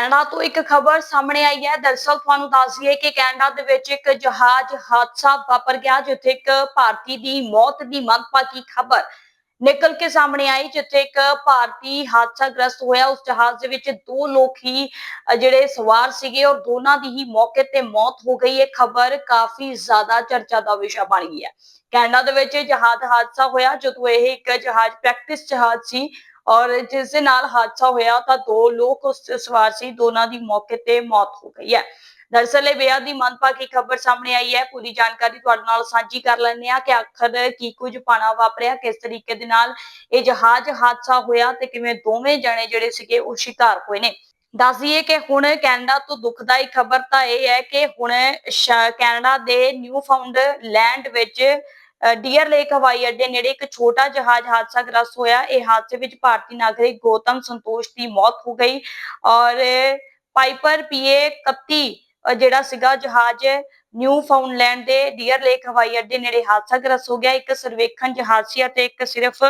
Canada ਤੋਂ ਇੱਕ ਖਬਰ ਸਾਹਮਣੇ ਆਈ ਹੈ। ਦਰਸਲ ਤੁਹਾਨੂੰ ਦੱਸ ਦਈਏ ਕਿ ਕੈਨੇਡਾ ਦੇ ਵਿੱਚ ਇੱਕ ਜਹਾਜ਼ ਹਾਦਸਾ ਵਾਪਰ ਗਿਆ, ਜਿੱਥੇ ਇੱਕ ਭਾਰਤੀ ਦੀ ਮੌਤ ਦੀ ਮੰਦਭਾਗੀ ਖਬਰ ਨਿਕਲ ਕੇ ਸਾਹਮਣੇ ਆਈ, ਜਿੱਥੇ ਇੱਕ ਭਾਰਤੀ ਹਾਦਸਾਗ੍ਰਸਤ ਹੋਇਆ। ਉਸ ਜਹਾਜ਼ ਦੇ ਵਿੱਚ ਦੋ ਲੋਕ ਹੀ ਜਿਹੜੇ ਸਵਾਰ ਸੀਗੇ ਔਰ ਦੋਨਾਂ ਦੀ ਹੀ ਮੌਕੇ ਤੇ ਮੌਤ ਹੋ ਗਈ। ਇਹ ਖਬਰ ਕਾਫੀ ਜ਼ਿਆਦਾ ਚਰਚਾ ਦਾ ਵਿਸ਼ਾ ਬਣ ਗਈ ਹੈ। ਕੈਨੇਡਾ ਦੇ ਵਿੱਚ ਇਹ ਜਹਾਜ਼ ਹਾਦਸਾ ਹੋਇਆ, ਜਦੋਂ ਇਹ ਇੱਕ ਜਹਾਜ਼ ਪ੍ਰੈਕਟਿਸ ਜਹਾਜ਼ ਸੀ ਔਰ ਜਿਸ ਦੇ ਨਾਲ ਹਾਦਸਾ ਹੋਇਆ ਤਾਂ ਦੋ ਲੋਕ ਉਸ 'ਚ ਸਵਾਰ ਸੀ, ਦੋਨਾਂ ਦੀ ਮੌਕੇ ਤੇ ਮੌਤ ਹੋ ਗਈ ਹੈ। ਦਰਅਸਲ ਇਹ ਬੇहद ਦੀ ਮੰਦਭਾਗੀ ਖਬਰ ਸਾਹਮਣੇ ਆਈ ਹੈ। ਪੂਰੀ ਜਾਣਕਾਰੀ ਤੁਹਾਡੇ ਨਾਲ ਸਾਂਝੀ ਕਰ ਲੈਂਦੇ ਆ ਕਿ ਆਖਰ ਕੀ ਕੁਝ ਪਾਣਾ ਵਾਪਰਿਆ, ਕਿਸ ਤਰੀਕੇ ਦੇ ਨਾਲ ਇਹ ਜਹਾਜ਼ ਹਾਦਸਾ ਹੋਇਆ ਤੇ ਕਿਵੇਂ ਦੋਵੇਂ ਜਣੇ ਜਿਹੜੇ ਸੀਗੇ ਉਹ ਸ਼ਿਕਾਰ ਹੋਏ ਨੇ। ਦੱਸ ਦਈਏ ਕਿ ਹੁਣ ਕੈਨੇਡਾ ਤੋਂ ਦੁਖਦਾਈ ਖਬਰ ਤਾਂ ਇਹ ਹੈ ਕਿ ਹੁਣ ਕੈਨੇਡਾ ਦੇ ਨਿਊ ਫਾਊਂਡ, ਲੈਂਡ ਵਿੱਚ ਡੀਅਰ ਲੇਕ ਹਵਾਈ ਅੱਡੇ ਨੇੜੇ ਇੱਕ ਛੋਟਾ ਜਹਾਜ਼ ਹਾਦਸਾਗ੍ਰਸਤ ਹੋਇਆ। ਇਹ ਹਾਦਸੇ ਵਿੱਚ ਭਾਰਤੀ ਨਾਗਰਿਕ ਗੌਤਮ ਸੰਤੋਸ਼ ਦੀ ਮੌਤ ਹੋ ਗਈ ਔਰ ਪਾਈਪਰ ਪੀਏ 31 ਜਿਹੜਾ ਸੀਗਾ ਜਹਾਜ਼ ਨਿਊ ਫਾਊਂਡਲੈਂਡ ਦੇ ਡੀਅਰ ਲੇਕ ਹਵਾਈ ਅੱਡੇ ਨੇੜੇ ਹਾਦਸਾ ਗ੍ਰਸਤ ਹੋ ਗਿਆ। ਇੱਕ ਸਰਵੇਖਣ ਜਹਾਜ਼ ਸੀ ਅਤੇ ਇੱਕ ਸਿਰਫ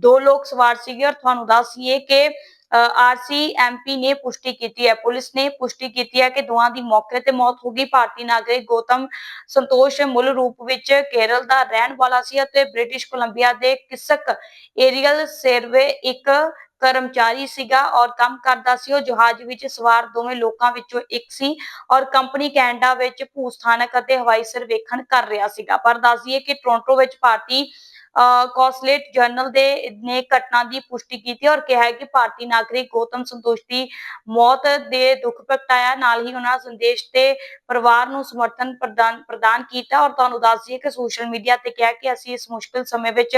ਦੋ ਲੋਕ ਸਵਾਰ ਸੀਗੇ ਔਰ ਤੁਹਾਨੂੰ ਦੱਸੀਏ ਕਿ ਆਰਸੀਐਮਪੀ ਨੇ ਪੁਸ਼ਟੀ ਕੀਤੀ ਹੈ, ਪੁਲਿਸ ਨੇ ਪੁਸ਼ਟੀ ਕੀਤੀ ਹੈ ਕਿ ਦੋਵਾਂ ਦੀ ਮੌਕੇ ਤੇ ਮੌਤ ਹੋ ਗਈ। ਭਾਰਤੀ ਨਾਗਰਿਕ ਗੌਤਮ ਸੰਤੋਸ਼ ਮੂਲ ਰੂਪ ਵਿੱਚ ਕੇਰਲ ਦਾ ਰਹਿਣ ਵਾਲਾ ਸੀ ਅਤੇ ਬ੍ਰਿਟਿਸ਼ ਕੋਲੰਬੀਆ ਦੇ ਕਿਸਕ ਏਰੀਅਲ ਸਰਵੇ ਇੱਕ ਕਰਮਚਾਰੀ ਸੀਗਾ ਔਰ ਕੰਮ ਕਰਦਾ ਸੀ। ਉਹ ਜਹਾਜ਼ ਵਿੱਚ ਸਵਾਰ ਦੋਵੇਂ ਲੋਕਾਂ ਵਿੱਚੋਂ ਇੱਕ ਸੀ ਔਰ ਕੰਪਨੀ ਕੈਨੇਡਾ ਵਿੱਚ ਭੂ ਸਥਾਨਕ ਅਤੇ ਹਵਾਈ ਸਰਵੇਖਣ ਕਰ ਰਿਹਾ ਸੀਗਾ। ਪਰ ਦੱਸਦੀਏ ਕਿ ਟੋਰਾਂਟੋ ਵਿੱਚ ਭਾਰਤੀ ਕੌਸਲੇਟ ਜਨਰਲ ਦੇ ਨੇ ਘਟਨਾ ਦੀ ਪੁਸ਼ਟੀ ਕੀਤੀ ਔਰ ਕਿਹਾ ਹੈ ਕਿ ਭਾਰਤੀ ਨਾਗਰਿਕ ਗੌਤਮ ਸੰਤੋਸ਼ ਦੀ ਮੌਤ ਦੇ ਦੁੱਖ ਪ੍ਰਗਟਾਇਆ। ਨਾਲ ਹੀ ਉਹਨਾਂ ਸੰਦੇਸ਼ ਤੇ ਪਰਿਵਾਰ ਨੂੰ ਸਮਰਥਨ ਪ੍ਰਦਾਨ ਪ੍ਰਦਾਨ ਕੀਤਾ ਔਰ ਤੁਹਾਨੂੰ ਦੱਸ ਦਈਏ ਕਿ ਸੋਸ਼ਲ ਮੀਡੀਆ ਤੇ ਕਿਹਾ ਕਿ ਅਸੀਂ ਇਸ ਮੁਸ਼ਕਲ ਸਮੇਂ ਵਿੱਚ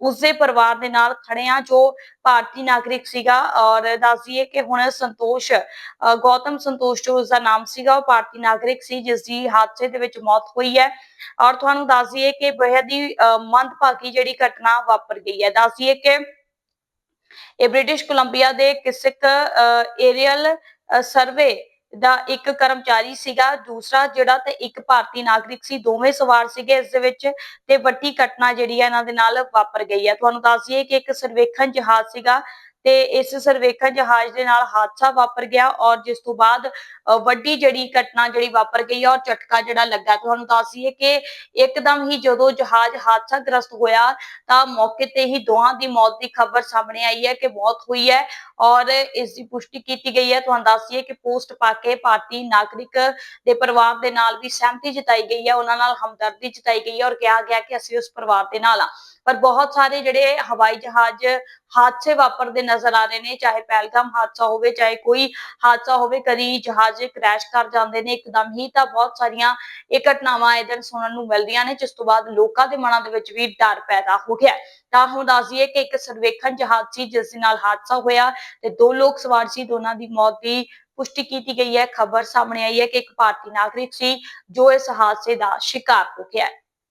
ਉਸਦੇ ਪਰਿਵਾਰ ਦੇ ਨਾਲ ਖੜੇ ਹਾਂ ਜੋ ਭਾਰਤੀ ਨਾਗਰਿਕ ਸੀਗਾ ਔਰ ਦੱਸ ਦਈਏ ਕਿ ਹੁਣ ਸੰਤੋਸ਼ ਗੌਤਮ ਸੰਤੋਸ਼ ਜੋ ਉਸਦਾ ਨਾਮ ਸੀਗਾ ਉਹ ਭਾਰਤੀ ਨਾਗਰਿਕ ਸੀ ਜਿਸ ਦੀ ਹਾਦਸੇ ਦੇ ਵਿੱਚ ਮੌਤ ਹੋਈ ਹੈ। ਔਰ ਤੁਹਾਨੂੰ ਦੱਸ ਦਈਏ ਕਿ ਬੇਹੱਦ ਹੀ ਅ, ਮੰਦਭਾਗੀ ਜਿਹੜੀ ਘਟਨਾ ਵਾਪਰ ਗਈ ਹੈ। ਦੱਸ ਕਿ ਇਹ ਬ੍ਰਿਟਿਸ਼ ਕੋਲੰਬੀਆ ਦੇ ਕਿਸਕ ਏਰੀਅਲ ਸਰਵੇ ਦਾ ਇੱਕ ਕਰਮਚਾਰੀ ਸੀਗਾ। ਦੂਸਰਾ ਜਿਹੜਾ ਤੇ ਇੱਕ ਭਾਰਤੀ ਨਾਗਰਿਕ ਸੀ, ਦੋਵੇਂ ਸਵਾਰ ਸੀਗੇ ਇਸ ਦੇ ਵਿੱਚ ਤੇ ਵੱਡੀ ਘਟਨਾ ਜਿਹੜੀ ਹੈ ਇਹਨਾਂ ਦੇ ਨਾਲ ਵਾਪਰ ਗਈ ਹੈ। ਤੁਹਾਨੂੰ ਦੱਸ ਦਈਏ ਕਿ ਇੱਕ ਸਰਵੇਖਣ ਜਹਾਜ਼ ਸੀਗਾ ਤੇ ਇਸ ਸਰਵੇਖਣ ਜਹਾਜ਼ ਦੇ ਨਾਲ ਹਾਦਸਾ ਵਾਪਰ ਗਿਆ ਔਰ ਜਿਸ ਤੋਂ ਬਾਅਦ ਵੱਡੀ ਜਿਹੜੀ ਘਟਨਾ ਜਿਹੜੀ ਵਾਪਰ ਗਈ ਔਰ ਝਟਕਾ ਜਿਹੜਾ ਲੱਗਾ। ਤੁਹਾਨੂੰ ਦੱਸ ਦਈਏ ਕਿ ਇੱਕਦਮ ਹੀ ਜਦੋਂ ਜਹਾਜ਼ ਹਾਦਸਾਗ੍ਰਸਤ ਹੋਇਆ, ਤਾਂ ਮੌਕੇ ਤੇ ਹੀ ਦੋਹਾਂ ਦੀ ਮੌਤ ਦੀ ਖਬਰ ਸਾਹਮਣੇ ਆਈ ਹੈ ਕਿ ਮੌਤ ਹੋਈ ਹੈ ਔਰ ਇਸ ਦੀ ਪੁਸ਼ਟੀ ਕੀਤੀ ਗਈ ਹੈ। ਤੁਹਾਨੂੰ ਦੱਸ ਦਈਏ ਕਿ ਪੋਸਟ ਪਾ ਕੇ ਭਾਰਤੀ ਨਾਗਰਿਕ ਦੇ ਪਰਿਵਾਰ ਦੇ ਨਾਲ ਵੀ ਸਹਿਮਤੀ ਜਤਾਈ ਗਈ ਹੈ। ਉਹਨਾਂ ਨਾਲ ਹਮਦਰਦੀ ਜਤਾਈ ਗਈ ਹੈ ਔਰ ਕਿਹਾ ਗਿਆ ਕਿ ਅਸੀਂ ਉਸ ਪਰਿਵਾਰ ਦੇ ਨਾਲ ਆ ਪਰ ਬਹੁਤ ਸਾਰੇ ਜਿਹੜੇ ਹਵਾਈ ਜਹਾਜ਼ ਹਾਦਸੇ ਵਾਪਰਦੇ ਨਜ਼ਰ ਆ ਰਹੇ ਨੇ, ਚਾਹੇ ਪਹਿਲਗਾਮ ਹਾਦਸਾ ਹੋਵੇ, ਚਾਹੇ ਕੋਈ ਹਾਦਸਾ ਹੋਵੇ, ਕਦੀ ਜਹਾਜ਼ ਕ੍ਰੈਸ਼ ਕਰ ਜਾਂਦੇ ਨੇ, ਇੱਕਦਮ ਹੀ ਤਾਂ ਬਹੁਤ ਸਾਰੀਆਂ ਇਹ ਘਟਨਾਵਾਂ ਇਹ ਦਿਨ ਸੁਣਨ ਨੂੰ ਮਿਲਦੀਆਂ ਨੇ, ਜਿਸ ਤੋਂ ਬਾਅਦ ਲੋਕਾਂ ਦੇ ਮਨਾਂ ਦੇ ਵਿੱਚ ਵੀ ਡਰ ਪੈਦਾ ਹੋ ਗਿਆ। ਤਾਂ ਹੁਣ ਦੱਸ ਦਈਏ ਕਿ ਇੱਕ ਸਰਵੇਖਣ ਜਹਾਜ਼ ਸੀ, ਜਿਸ ਦੇ ਨਾਲ ਹਾਦਸਾ ਹੋਇਆ ਤੇ ਦੋ ਲੋਕ ਸਵਾਰ ਸੀ, ਦੋਨਾਂ ਦੀ ਮੌਤ ਦੀ ਪੁਸ਼ਟੀ ਕੀਤੀ ਗਈ ਹੈ। ਖਬਰ ਸਾਹਮਣੇ ਆਈ ਹੈ ਕਿ ਇੱਕ ਭਾਰਤੀ ਨਾਗਰਿਕ ਸੀ, ਜੋ ਇਸ ਹਾਦਸੇ ਦਾ ਸ਼ਿਕਾਰ ਹੋ ਗਿਆ ਹੈ।